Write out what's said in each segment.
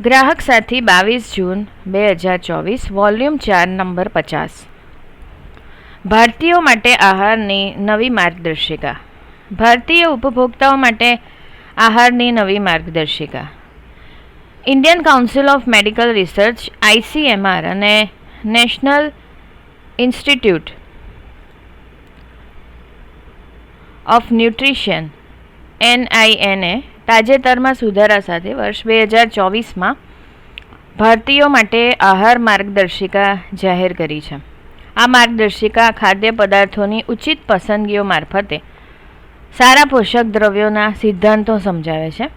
ગ્રાહક સાથી બાવીસ જૂન બે હજાર ચોવીસ, વોલ્યુમ ચાર, નંબર પચાસ. ભારતીયો માટે આહારની નવી માર્ગદર્શિકા. ભારતીય ઉપભોક્તાઓ માટે આહારની નવી માર્ગદર્શિકા. Indian Council of Medical Research ICMR અને નેશનલ ઇન્સ્ટિટ્યૂટ ઓફ ન્યુટ્રિશન એનઆઈએનએ તાજેતરમાં સુધારા સાથે વર્ષ બે હજાર ચોવીસમાં ભારતીયો માટે આહાર માર્ગદર્શિકા જાહેર કરી છે. આ માર્ગદર્શિકા ખાદ્ય પદાર્થોની ઉચિત પસંદગીઓ મારફતે સારા પોષક દ્રવ્યોના સિદ્ધાંતો સમજાવે છે.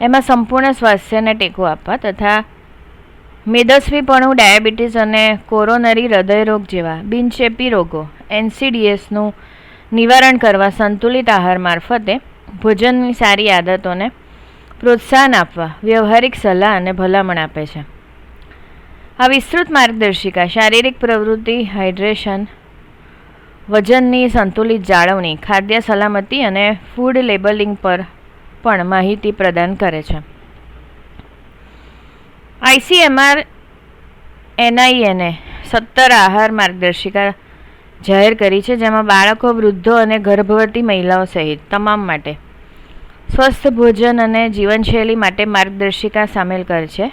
એમાં સંપૂર્ણ સ્વાસ્થ્યને ટેકો આપવા તથા મેદસ્વીપણું, ડાયાબિટીસ અને કોરોનરી હૃદયરોગ જેવા બિનચેપી રોગો, એનસીડીએસનું નિવારણ કરવા સંતુલિત આહાર મારફતે ભોજનની સારી આદતોને પ્રોત્સાહન આપવા, વ્યવહારિક સલાહ અને ભલામણ આપે છે. આ વિસ્તૃત માર્ગદર્શિકા, શારીરિક પ્રવૃત્તિ, હાઇડ્રેશન, વજનની સંતુલિત જાળવણી, ખાદ્ય સલામતી અને ફૂડ લેબલિંગ પર પણ માહિતી પ્રદાન કરે છે. આઈસીએમઆર એનઆઈએને સત્તર આહાર માર્ગદર્શિકા જાહેર કરી છે, જેમાં બાળકો, વૃદ્ધો અને ગર્ભવતી મહિલાઓ સહિત તમામ માટે સ્વસ્થ ભોજન અને જીવનશૈલી માટે માર્ગદર્શિકા સામેલ કરે છે.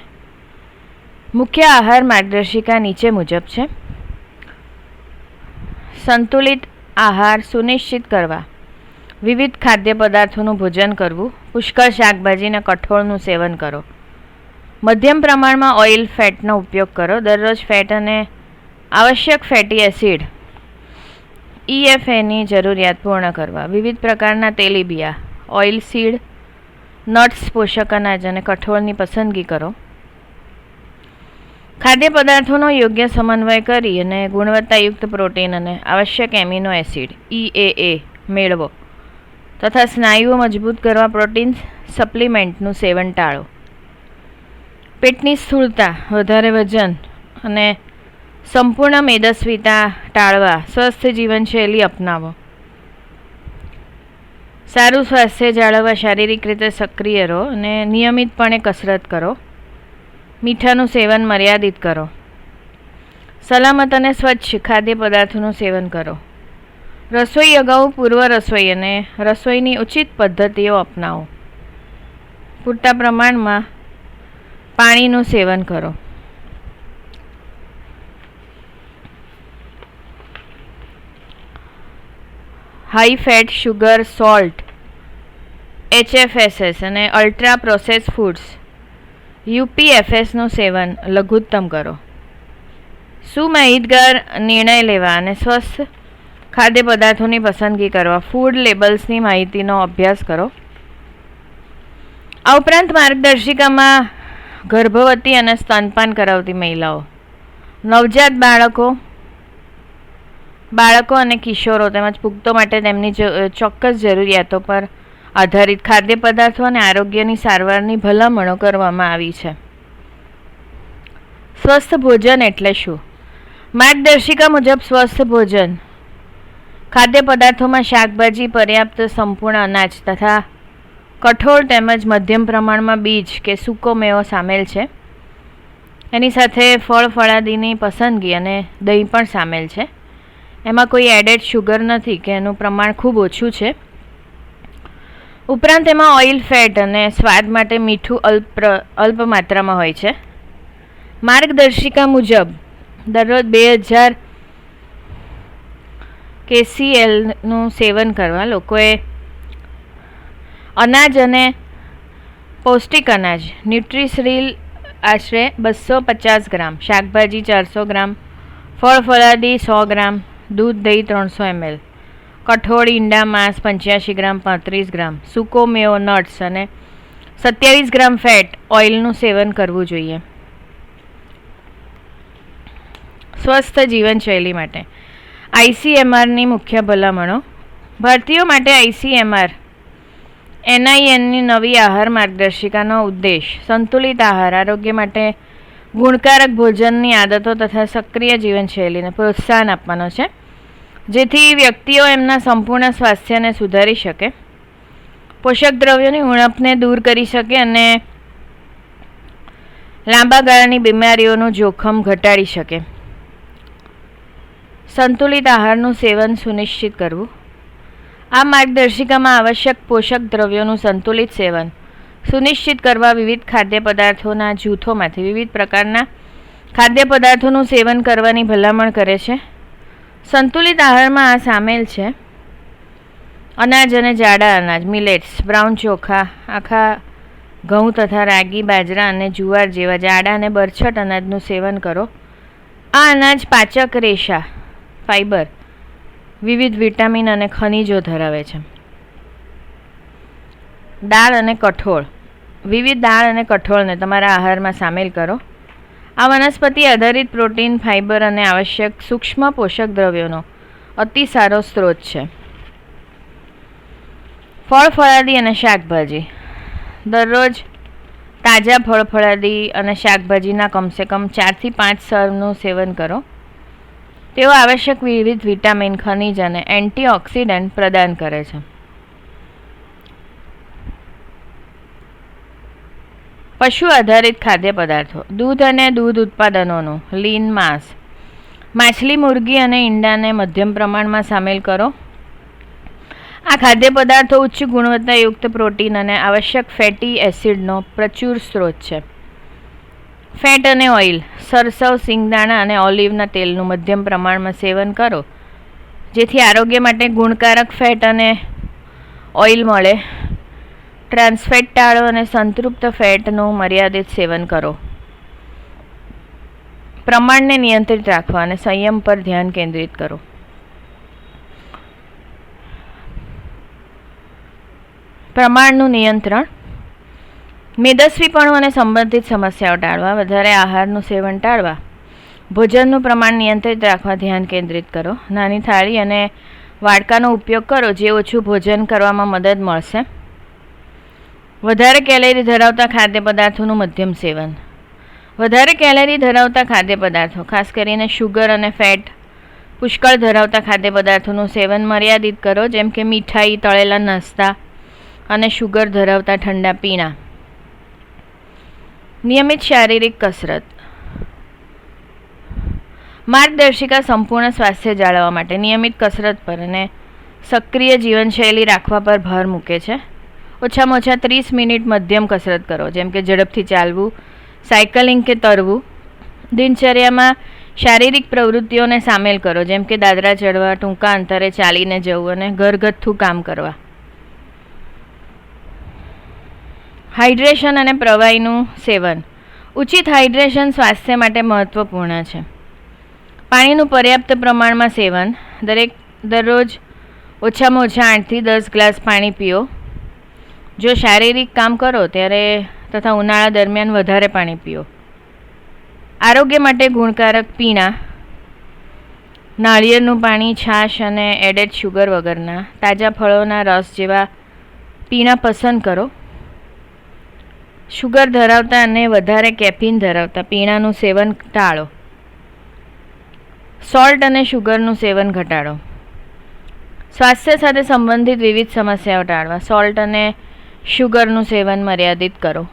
મુખ્ય આહાર માર્ગદર્શિકા નીચે મુજબ છે. સંતુલિત આહાર સુનિશ્ચિત કરવા. વિવિધ ખાદ્ય પદાર્થોનું ભોજન કરવું. પુષ્કળ શાકભાજી અને કઠોળનું સેવન કરો. મધ્યમ પ્રમાણમાં ઓઇલ, ફેટનો ઉપયોગ કરો. દરરોજ ફેટ અને આવશ્યક ફેટી એસિડ ઈએફએની જરૂરિયાત પૂર્ણ કરવા. વિવિધ પ્રકારના તેલીબિયા, ઓઇલ સીડ, નટ્સ, પોષક અનાજ અને કઠોળની પસંદગી કરો. ખાદ્ય પદાર્થોનો યોગ્ય સમન્વય કરી અને ગુણવત્તાયુક્ત પ્રોટીન અને આવશ્યક એમિનો એસિડ ઈએએ મેળવો. તથા સ્નાયુઓ મજબૂત કરવા પ્રોટીન સપ્લિમેન્ટનું સેવન ટાળો. પેટની સ્થૂળતા, વધારે વજન અને સંપૂર્ણ મેદસ્વીતા ટાળવા સ્વસ્થ જીવનશૈલી અપનાવો. સારું સ્વાસ્થ્ય જાળવવા શારીરિક રીતે સક્રિય રહો અને નિયમિતપણે કસરત કરો. મીઠાનું સેવન મર્યાદિત કરો. સલામત અને સ્વચ્છ ખાદ્ય પદાર્થોનું સેવન કરો. રસોઈ અગાઉ પૂર્વ રસોઈ અને રસોઈની ઉચિત પદ્ધતિઓ અપનાવો. પૂરતા પ્રમાણમાં પાણીનું સેવન કરો. High fat sugar salt HFSS અને અલ્ટ્રા પ્રોસેસ ફૂડ્સ યુપીએફએસનું સેવન લઘુત્તમ કરો. શું માહિતગાર નિર્ણય લેવા અને સ્વસ્થ ખાદ્ય પદાર્થોની પસંદગી કરવા ફૂડ લેબલ્સની માહિતીનો અભ્યાસ કરો? આ ઉપરાંત માર્ગદર્શિકામાં ગર્ભવતી અને સ્તનપાન કરાવતી મહિલાઓ, નવજાત બાળકો બાળકો અને કિશોરો તેમજ પુખ્તો માટે તેમની ચોક્કસ જરૂરિયાતો પર આધારિત ખાદ્ય પદાર્થો અને આરોગ્યની સારવારની ભલામણો કરવામાં આવી છે. સ્વસ્થ ભોજન એટલે શું? માર્ગદર્શિકા મુજબ સ્વસ્થ ભોજન. ખાદ્ય પદાર્થોમાં શાકભાજી, પર્યાપ્ત સંપૂર્ણ અનાજ તથા કઠોળ તેમજ મધ્યમ પ્રમાણમાં બીજ કે સૂકો મેવો સામેલ છે. એની સાથે ફળ, ફળાદીની પસંદગી અને દહીં પણ સામેલ છે. એમાં કોઈ એડેડ શુગર નથી, કે એનું પ્રમાણ ખૂબ ઓછું છે. ઉપરાંત એમાં ઓઇલ ફેટ અને સ્વાદ માટે મીઠું અલ્પ અલ્પ માત્રામાં હોય છે. માર્ગદર્શિકા મુજબ, દરરોજ બે હજાર કેસીએલનું સેવન કરવા લોકોએ અનાજ અને પૌષ્ટિક અનાજ ન્યુટ્રીશ્રીલ આશરે બસો પચાસ ગ્રામ, શાકભાજી ચારસો ગ્રામ, ફળ ફળાદી સો ગ્રામ દૂધ દહીં ત્રણસો એમએલ કઠોળ, ઈંડા, માંસ પંચ્યાસી ગ્રામ, પાંત્રીસ ગ્રામ. સૂકો મેવો, નટ્સ અને સત્યાવીસ ગ્રામ ફેટ ઓઇલનું સેવન કરવું જોઈએ. સ્વસ્થ જીવનશૈલી માટે. આઈસીએમઆરની મુખ્ય ભલામણો. ભારતીયો માટે આઈસીએમઆર એનઆઈએનની નવી આહાર માર્ગદર્શિકાનો ઉદ્દેશ સંતુલિત આહાર, આરોગ્ય માટે ગુણકારક ભોજનની આદતો તથા સક્રિય જીવનશૈલીને પ્રોત્સાહન આપવાનો છે, જેથી વ્યક્તિઓ એમના સંપૂર્ણ સ્વાસ્થ્યને સુધારી શકે, પોષક દ્રવ્યોની ઉણપને દૂર કરી શકે અને લાંબા ગાળાની બીમારીઓનું જોખમ ઘટાડી શકે. સંતુલિત આહારનું સેવન સુનિશ્ચિત કરવું. આ માર્ગદર્શિકામાં આવશ્યક પોષક દ્રવ્યોનું સંતુલિત સેવન સુનિશ્ચિત કરવા વિવિધ ખાદ્ય પદાર્થોના જૂથોમાંથી વિવિધ પ્રકારના ખાદ્ય પદાર્થોનું સેવન કરવાની ભલામણ કરે છે. સંતુલિત આહારમાં આ સામેલ છે. અનાજ અને જાડા અનાજ મિલેટ્સ બ્રાઉન ચોખા, આખા ઘઉં તથા રાગી, બાજરા અને જુવાર જેવા જાડા અને બરછટ અનાજનું સેવન કરો. આ અનાજ પાચક રેશા, ફાઈબર, વિવિધ વિટામિન અને ખનિજો ધરાવે છે. દાળ અને કઠોળ વિવિધ દાળ અને કઠોળને તમારા આહારમાં સામેલ કરો. આ વનસ્પતિ આધારિત પ્રોટીન, ફાઇબર અને આવશ્યક સૂક્ષ્મ પોષક દ્રવ્યોનો અતિ સારો સ્ત્રોત છે. ફળ, ફળાદી અને શાકભાજી. દરરોજ તાજા ફળ, ફળાદી અને શાકભાજીના કમસે કમ ચારથી પાંચ સર્વનું સેવન કરો. તેઓ આવશ્યક વિવિધ વિટામિન, ખનિજ અને એન્ટીઓક્સિડન્ટ પ્રદાન કરે છે. પશુ આધારિત ખાદ્ય પદાર્થો, દૂધ અને દૂધ ઉત્પાદનોનું, લીન માંસ. માછલી, મુરગી અને ઈંડાને મધ્યમ પ્રમાણમાં સામેલ કરો. આ ખાદ્ય પદાર્થો ઉચ્ચ ગુણવત્તાયુક્ત પ્રોટીન અને આવશ્યક ફેટી એસિડનો પ્રચુર સ્ત્રોત છે. ફેટ અને ઓઇલ, સરસવ, સિંગદાણા અને ઓલિવના તેલનું મધ્યમ પ્રમાણમાં સેવન કરો. જેથી આરોગ્ય માટે ગુણકારક ફેટ અને ઓઇલ મળે. ટ્રાન્સફેટ ટાળો અને સંતૃપ્ત ફેટનું મર્યાદિત સેવન કરો. પ્રમાણને નિયંત્રિત રાખવા અને સંયમ પર ધ્યાન કેન્દ્રિત કરો. પ્રમાણનું નિયંત્રણ. મેદસ્વીપણું અને સંબંધિત સમસ્યાઓ ટાળવા, વધારે આહારનું સેવન ટાળવા. ભોજનનું પ્રમાણ નિયંત્રિત રાખવા ધ્યાન કેન્દ્રિત કરો. નાની થાળી અને વાડકાનો ઉપયોગ કરો, જે ઓછું ભોજન કરવામાં મદદ મળશે. વધારે કેલેરી ધરાવતા ખાદ્ય પદાર્થોનું મધ્યમ સેવન. વધારે કેલેરી ધરાવતા ખાદ્ય પદાર્થો, ખાસ કરીને શુગર અને ફેટ પુષ્કળ ધરાવતા ખાદ્ય પદાર્થોનું સેવન મર્યાદિત કરો, જેમ કે મીઠાઈ, તળેલા નાસ્તા અને શુગર ધરાવતા ઠંડા પીણા. નિયમિત શારીરિક કસરત. માર્ગદર્શિકા સંપૂર્ણ સ્વાસ્થ્ય જાળવવા માટે નિયમિત કસરત પર અને સક્રિય જીવનશૈલી રાખવા પર ભાર મૂકે છે. ઓછામાં ઓછા ત્રીસ મિનિટ મધ્યમ કસરત કરો. જેમ કે ઝડપથી ચાલવું, સાયકલિંગ કે તરવું. દિનચર્યામાં શારીરિક પ્રવૃત્તિઓને સામેલ કરો. જેમ કે દાદરા ચડવા, ટૂંકા અંતરે ચાલીને જવું અને ઘરગથ્થું કામ કરવા. હાઇડ્રેશન અને પ્રવાહીનું સેવન. ઉચિત હાઇડ્રેશન સ્વાસ્થ્ય માટે મહત્ત્વપૂર્ણ છે. પાણીનું પર્યાપ્ત પ્રમાણમાં સેવન. દરેક દરરોજ ઓછામાં ઓછા આઠથી દસ ગ્લાસ પાણી પીઓ. જો શારીરિક કામ કરો ત્યારે તથા ઉનાળા દરમિયાન વધારે પાણી પીઓ. આરોગ્ય માટે ગુણકારક પીણા, નાળિયેરનું પાણી, છાશ અને એડેડ શુગર વગરના તાજા ફળોના રસ જેવા પીણા પસંદ કરો. શુગર ધરાવતા અને વધારે કેફીન ધરાવતા પીણાનું સેવન ટાળો. સોલ્ટ અને શુગરનું સેવન ઘટાડો. સ્વાસ્થ્ય સાથે સંબંધિત વિવિધ સમસ્યાઓ ટાળવા. સોલ્ટ અને શુગરનું સેવન મર્યાદિત કરો.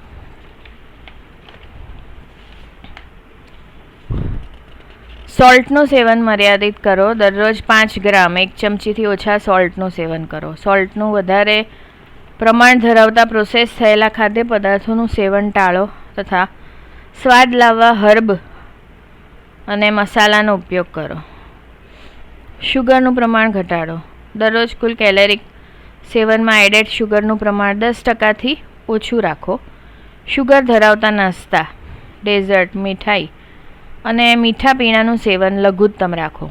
સોલ્ટનું સેવન મર્યાદિત કરો. દરરોજ પાંચ ગ્રામ, એક ચમચીથી ઓછા સોલ્ટનું સેવન કરો. સોલ્ટનું વધારે પ્રમાણ ધરાવતા પ્રોસેસ થયેલા ખાદ્ય પદાર્થોનું સેવન ટાળો તથા સ્વાદ લાવવા હર્બ અને મસાલાનો ઉપયોગ કરો. શુગરનું પ્રમાણ ઘટાડો. દરરોજ કુલ કેલેરિક સેવનમાં એડેડ શુગરનું પ્રમાણ દસ ટકાથી ઓછું રાખો. શુગર ધરાવતા નાસ્તા, ડેઝર્ટ, મીઠાઈ અને મીઠા પીણાનું સેવન લઘુત્તમ રાખો.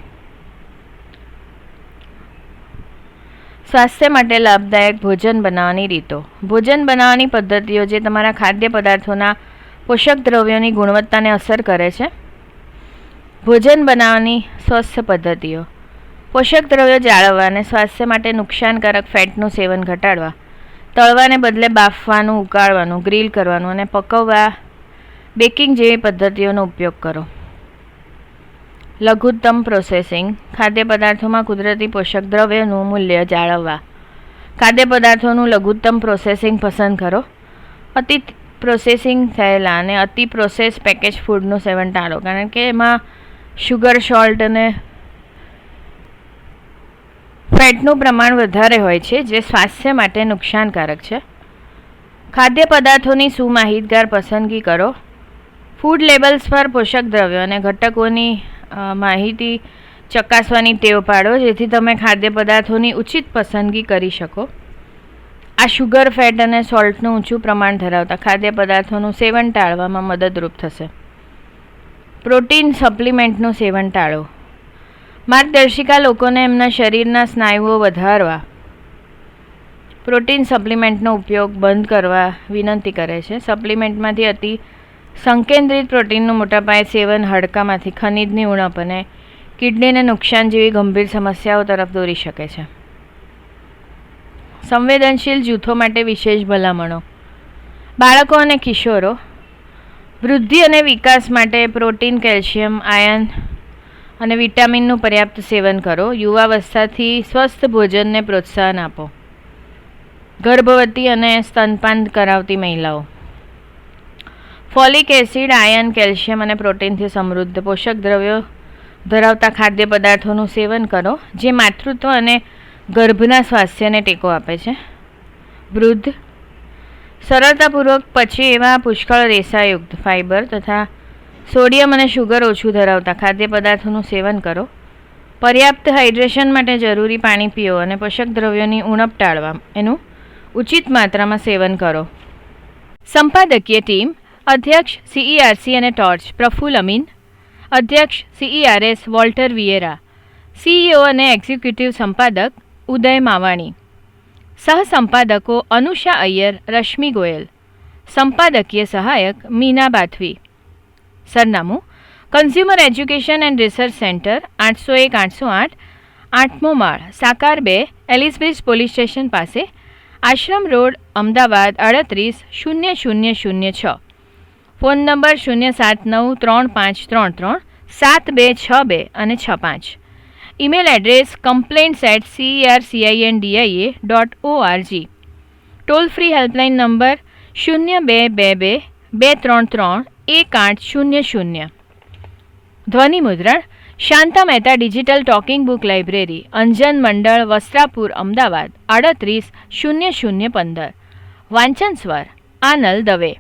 સ્વાસ્થ્ય માટે લાભદાયક ભોજન બનાવવાની રીતો. ભોજન બનાવવાની પદ્ધતિઓ જે તમારા ખાદ્ય પદાર્થોના પોષક દ્રવ્યોની ગુણવત્તાને અસર કરે છે. ભોજન બનાવવાની સ્વસ્થ પદ્ધતિઓ. પોષક દ્રવ્યો જાળવવા અને સ્વાસ્થ્ય માટે નુકસાનકારક ફેટનું સેવન ઘટાડવા, તળવાને બદલે બાફવાનું, ઉકાળવાનું, ગ્રીલ કરવાનું અને પકવવા, બેકિંગ જેવી પદ્ધતિઓનો ઉપયોગ કરો. લઘુત્તમ પ્રોસેસિંગ, ખાદ્ય પદાર્થોમાં કુદરતી પોષક દ્રવ્યનું મૂલ્ય જાળવવા. ખાદ્ય પદાર્થોનું લઘુત્તમ પ્રોસેસિંગ પસંદ કરો. અતિ પ્રોસેસિંગ થયેલા અને અતિ પ્રોસેસ પેકેજ ફૂડનું સેવન ટાળો, કારણ કે એમાં શુગર સોલ્ટ અને ફેટનું પ્રમાણ વધારે હોય છે, જે સ્વાસ્થ્ય માટે નુકસાનકારક છે. ખાદ્ય પદાર્થોની સુમાહિતગાર પસંદગી કરો. ફૂડ લેબલ્સ પર પોષક દ્રવ્યો અને ઘટકોની માહિતી ચકાસવાની ટેવ પાડો, જેથી તમે ખાદ્ય પદાર્થોની ઉચિત પસંદગી કરી શકો. આ શુગર, ફેટ અને સોલ્ટનું ઊંચું પ્રમાણ ધરાવતા ખાદ્ય પદાર્થોનું સેવન ટાળવામાં મદદરૂપ થશે. પ્રોટીન સપ્લિમેન્ટનું સેવન ટાળો. માર્ગદર્શિકા લોકોને એમના શરીરના સ્નાયુઓ વધારવા. પ્રોટીન સપ્લિમેન્ટનો ઉપયોગ બંધ કરવા વિનંતી કરે છે. સપ્લિમેન્ટમાંથી અતિ સંકેન્દ્રિત પ્રોટીનનું મોટાપાયે સેવન હાડકામાંથી ખનિજની ઉણપ અને કિડનીને નુકસાન જેવી ગંભીર સમસ્યાઓ તરફ દોરી શકે છે. સંવેદનશીલ જૂથો માટે વિશેષ ભલામણો. બાળકો અને કિશોરો. વૃદ્ધિ અને વિકાસ માટે પ્રોટીન, કેલ્શિયમ, આયન અને વિટામિનનું પર્યાપ્ત સેવન કરો. યુવાવસ્થાથી સ્વસ્થ ભોજનને પ્રોત્સાહન આપો. ગર્ભવતી અને સ્તનપાન કરાવતી મહિલાઓ. ફોલિક એસિડ, આયન, કેલ્શિયમ અને પ્રોટીનથી સમૃદ્ધ પોષક દ્રવ્યો ધરાવતા ખાદ્ય પદાર્થોનું સેવન કરો, જે માતૃત્વ અને ગર્ભના સ્વાસ્થ્યને ટેકો આપે છે. વૃદ્ધ સરળતાપૂર્વક પછી એવા પુષ્કળ રેસાયુક્ત ફાઇબર તથા સોડિયમ અને શુગર ઓછું ધરાવતા ખાદ્ય પદાર્થોનું સેવન કરો. પર્યાપ્ત હાઇડ્રેશન માટે જરૂરી પાણી પીઓ અને પોષક દ્રવ્યોની ઉણપ ટાળવા. એનું ઉચિત માત્રામાં સેવન કરો. સંપાદકીય ટીમ, અધ્યક્ષ સીઈઆરસી અને ટોર્ચ, પ્રફુલ અમીન, અધ્યક્ષ સીઈઆરએસ વોલ્ટર વિયેરા સીઈઓ અને એક્ઝિક્યુટિવ સંપાદક ઉદય માવાણી સહસંપાદકો અનુષા અય્યર, રશ્મિ ગોયલ, સંપાદકીય સહાયક મીના બાથવી સરનામું Consumer Education and Research Centre આઠસો એક, આઠસો આઠ આઠમો માળ સાકાર બે એલિસબ્રિજ પોલીસ સ્ટેશન પાસે, આશ્રમ રોડ, અમદાવાદ અડત્રીસ શૂન્ય શૂન્ય શૂન્ય છ. ફોન નંબર શૂન્ય સાત નવ ત્રણ પાંચ ત્રણ ત્રણ, સાત બે છ બે અને છ પાંચ. Email address complaints at CRCINDIA dot ORG toll free helpline number શૂન્ય બે બે બે બે ત્રણ ત્રણ એક આઠ શૂન્ય શૂન્ય. ધ્વનિ મુદ્રણ, Shanta Mehta digital talking book library, Anjan Mandal, Vastrapur, Ahmedabad, આડત્રીસ, શૂન્ય શૂન્ય પંદર. વાંચન સ્વર આનલ દવે.